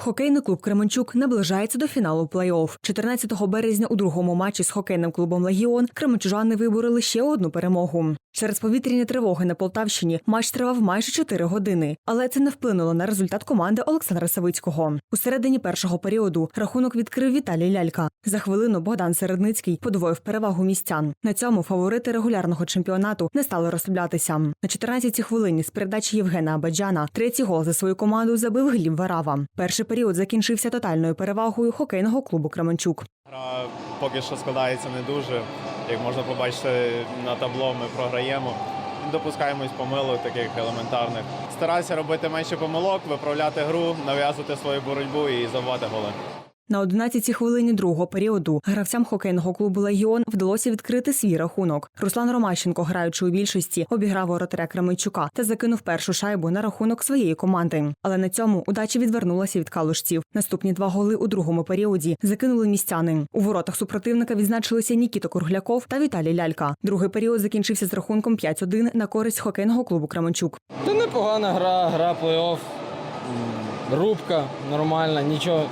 Хокейний клуб Кременчук наближається до фіналу плей-офф. 14 березня у другому матчі з хокейним клубом Легіон кременчужани вибороли ще одну перемогу. Через повітряні тривоги на Полтавщині матч тривав майже 4 години, але це не вплинуло на результат команди Олександра Савицького. У середині першого періоду рахунок відкрив Віталій Лялька. За хвилину Богдан Середницький подвоїв перевагу містян. На цьому фаворити регулярного чемпіонату не стали розслаблятися. На 14-й хвилині з передачі Євгена Абаджана третій гол за свою команду забив Гліб Варава. Перший період закінчився тотальною перевагою хокейного клубу Кременчук. Гра поки що складається не дуже. Як можна побачити на табло, ми програємо. Допускаємось помилок таких елементарних. Старайся робити менше помилок, виправляти гру, нав'язувати свою боротьбу і забувати голи. На 11-й хвилині другого періоду гравцям хокейного клубу Легіон вдалося відкрити свій рахунок. Руслан Ромащенко, граючи у більшості, обіграв воротаря Кременчука та закинув першу шайбу на рахунок своєї команди. Але на цьому удача відвернулася від калушців. Наступні два голи у другому періоді закинули містяни. У воротах супротивника відзначилися Нікіто Кургляков та Віталій Лялька. Другий період закінчився з рахунком 5-1 на користь хокейного клубу Кременчук. Та непогана гра, гра плей-офф, рубка нормальна, нічого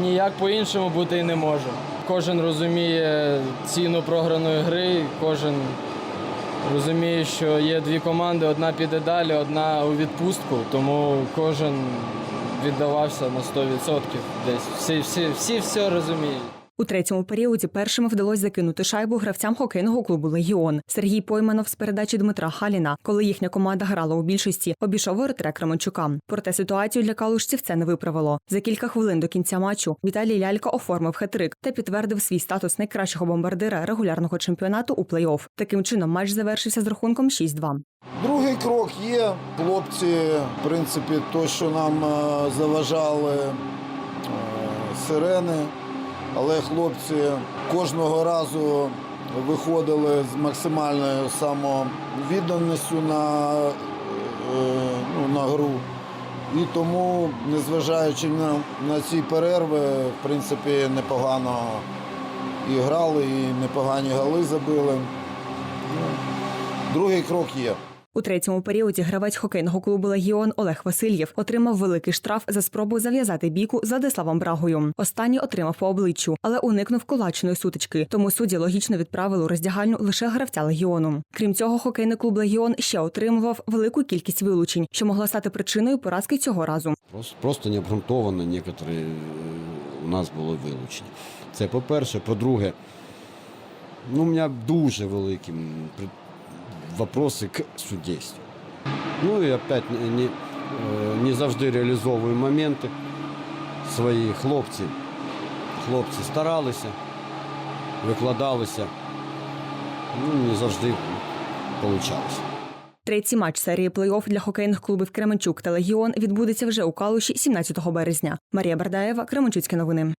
ніяк по-іншому бути і не може. Кожен розуміє ціну програної гри, кожен розуміє, що є дві команди, одна піде далі, одна у відпустку, тому кожен віддавався на 100% десь. Всі, всі, всі все розуміють. У третьому періоді першими вдалося закинути шайбу гравцям хокейного клубу Легіон. Сергій Пойманов з передачі Дмитра Халіна, коли їхня команда грала у більшості, обійшов воротаря Кременчука. Проте ситуацію для калушців це не виправило. За кілька хвилин до кінця матчу Віталій Лялька оформив хет-трик та підтвердив свій статус найкращого бомбардира регулярного чемпіонату у плей-офф. Таким чином матч завершився з рахунком 6-2. Другий крок є. Хлопці, в принципі, то, що нам е, заважали е, сирени, але хлопці кожного разу виходили з максимальною самовідданістю на, е, ну, на гру. І тому, незважаючи на, на ці перерви, в принципі, непогано і грали, і непогані голи забили. Ну, Другий крок є. У третьому періоді гравець хокейного клубу Легіон Олег Васильєв отримав великий штраф за спробу зав'язати бійку з Владиславом Брагою. Останній отримав по обличчю, але уникнув кулачної сутички. Тому судді логічно відправили у роздягальню лише гравця легіону. Крім цього, хокейний клуб Легіон ще отримував велику кількість вилучень, що могла стати причиною поразки цього разу. Просто, просто необґрунтовано некоторі е, у нас були вилучені. Це по-перше. По-друге, ну, у мене дуже великі вопроси к судейству. Ну і опять не, не, не завжди реалізовую моменти свої хлопці. Хлопці старалися, викладалися. Ну, не завжди вийшло. Третій матч серії плей-офф для хокейних клубів Кременчук та Легіон відбудеться вже у Калуші 17 березня. Марія Бардаєва, Кременчуцькі новини.